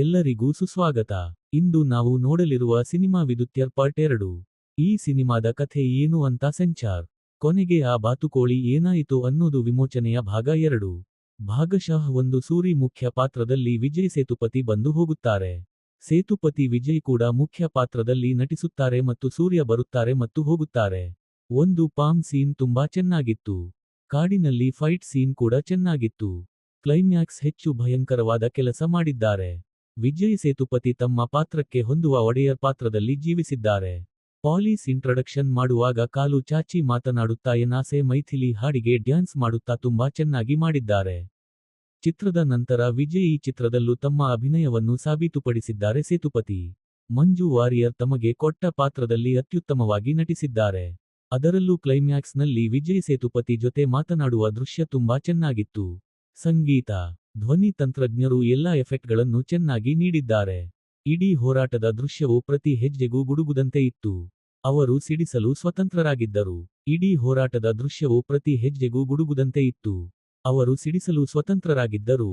ಎಲ್ಲರಿಗೂ ಸುಸ್ವಾಗತ. ಇಂದು ನಾವು ನೋಡಲಿರುವ ಸಿನಿಮಾ ವಿದುತ್ಯರ್ ಪಾರ್ಟ್ ಎರಡು. ಈ ಸಿನಿಮಾದ ಕಥೆ ಏನು ಅಂತ ಸೆಂಚಾರ್. ಕೊನೆಗೆ ಆ ಬಾತುಕೋಳಿ ಏನಾಯಿತು ಅನ್ನೋದು ವಿಮೋಚನೆಯ ಭಾಗ ಎರಡು. ಭಾಗಶಃ ಒಂದು ಸೂರಿ ಮುಖ್ಯ ಪಾತ್ರದಲ್ಲಿ ವಿಜಯ್ ಸೇತುಪತಿ ಬಂದು ಹೋಗುತ್ತಾರೆ. ಸೇತುಪತಿ ವಿಜಯ್ ಕೂಡ ಮುಖ್ಯ ಪಾತ್ರದಲ್ಲಿ ನಟಿಸುತ್ತಾರೆ ಮತ್ತು ಸೂರ್ಯ ಬರುತ್ತಾರೆ ಮತ್ತು ಹೋಗುತ್ತಾರೆ. ಒಂದು ಪಾಮ್ ಸೀನ್ ತುಂಬಾ ಚೆನ್ನಾಗಿತ್ತು. ಕಾಡಿನಲ್ಲಿ ಫೈಟ್ ಸೀನ್ ಕೂಡ ಚೆನ್ನಾಗಿತ್ತು. ಕ್ಲೈಮ್ಯಾಕ್ಸ್ ಹೆಚ್ಚು ಭಯಂಕರವಾದ ಕೆಲಸ ಮಾಡಿದ್ದಾರೆ. ವಿಜಯ್ ಸೇತುಪತಿ ತಮ್ಮ ಪಾತ್ರಕ್ಕೆ ಹೊಂದುವ ಒಡೆಯರ್ ಪಾತ್ರದಲ್ಲಿ ಜೀವಿಸಿದ್ದಾರೆ. ಪಾಲೀಸ್ ಇಂಟ್ರಡಕ್ಷನ್ ಮಾಡುವಾಗ ಕಾಲು ಚಾಚಿ ಮಾತನಾಡುತ್ತಾ ಎನಾಸೆ ಮೈಥಿಲಿ ಹಾಡಿಗೆ ಡ್ಯಾನ್ಸ್ ಮಾಡುತ್ತಾ ತುಂಬಾ ಚೆನ್ನಾಗಿ ಮಾಡಿದ್ದಾರೆ. ಚಿತ್ರದ ನಂತರ ವಿಜಯ್ ಈ ಚಿತ್ರದಲ್ಲೂ ತಮ್ಮ ಅಭಿನಯವನ್ನು ಸಾಬೀತುಪಡಿಸಿದ್ದಾರೆ. ಸೇತುಪತಿ ಮಂಜು ವಾರಿಯರ್ ತಮಗೆ ಕೊಟ್ಟ ಪಾತ್ರದಲ್ಲಿ ಅತ್ಯುತ್ತಮವಾಗಿ ನಟಿಸಿದ್ದಾರೆ. ಅದರಲ್ಲೂ ಕ್ಲೈಮ್ಯಾಕ್ಸ್ನಲ್ಲಿ ವಿಜಯ್ ಸೇತುಪತಿ ಜೊತೆ ಮಾತನಾಡುವ ದೃಶ್ಯ ತುಂಬಾ ಚೆನ್ನಾಗಿತ್ತು. ಸಂಗೀತ ಧ್ವನಿ ತಂತ್ರಜ್ಞರು ಎಲ್ಲಾ ಎಫೆಕ್ಟ್ಗಳನ್ನು ಚೆನ್ನಾಗಿ ನೀಡಿದ್ದಾರೆ. ಇಡೀ ಹೋರಾಟದ ದೃಶ್ಯವು ಪ್ರತಿ ಹೆಜ್ಜೆಗೂ ಗುಡುಗುದಂತೆ ಇತ್ತು. ಅವರು ಸಿಡಿಸಲು ಸ್ವತಂತ್ರರಾಗಿದ್ದರು. ಇಡೀ ಹೋರಾಟದ ದೃಶ್ಯವು ಪ್ರತಿ ಹೆಜ್ಜೆಗೂ ಗುಡುಗುದಂತೆ ಇತ್ತು. ಅವರು ಸಿಡಿಸಲು ಸ್ವತಂತ್ರರಾಗಿದ್ದರು.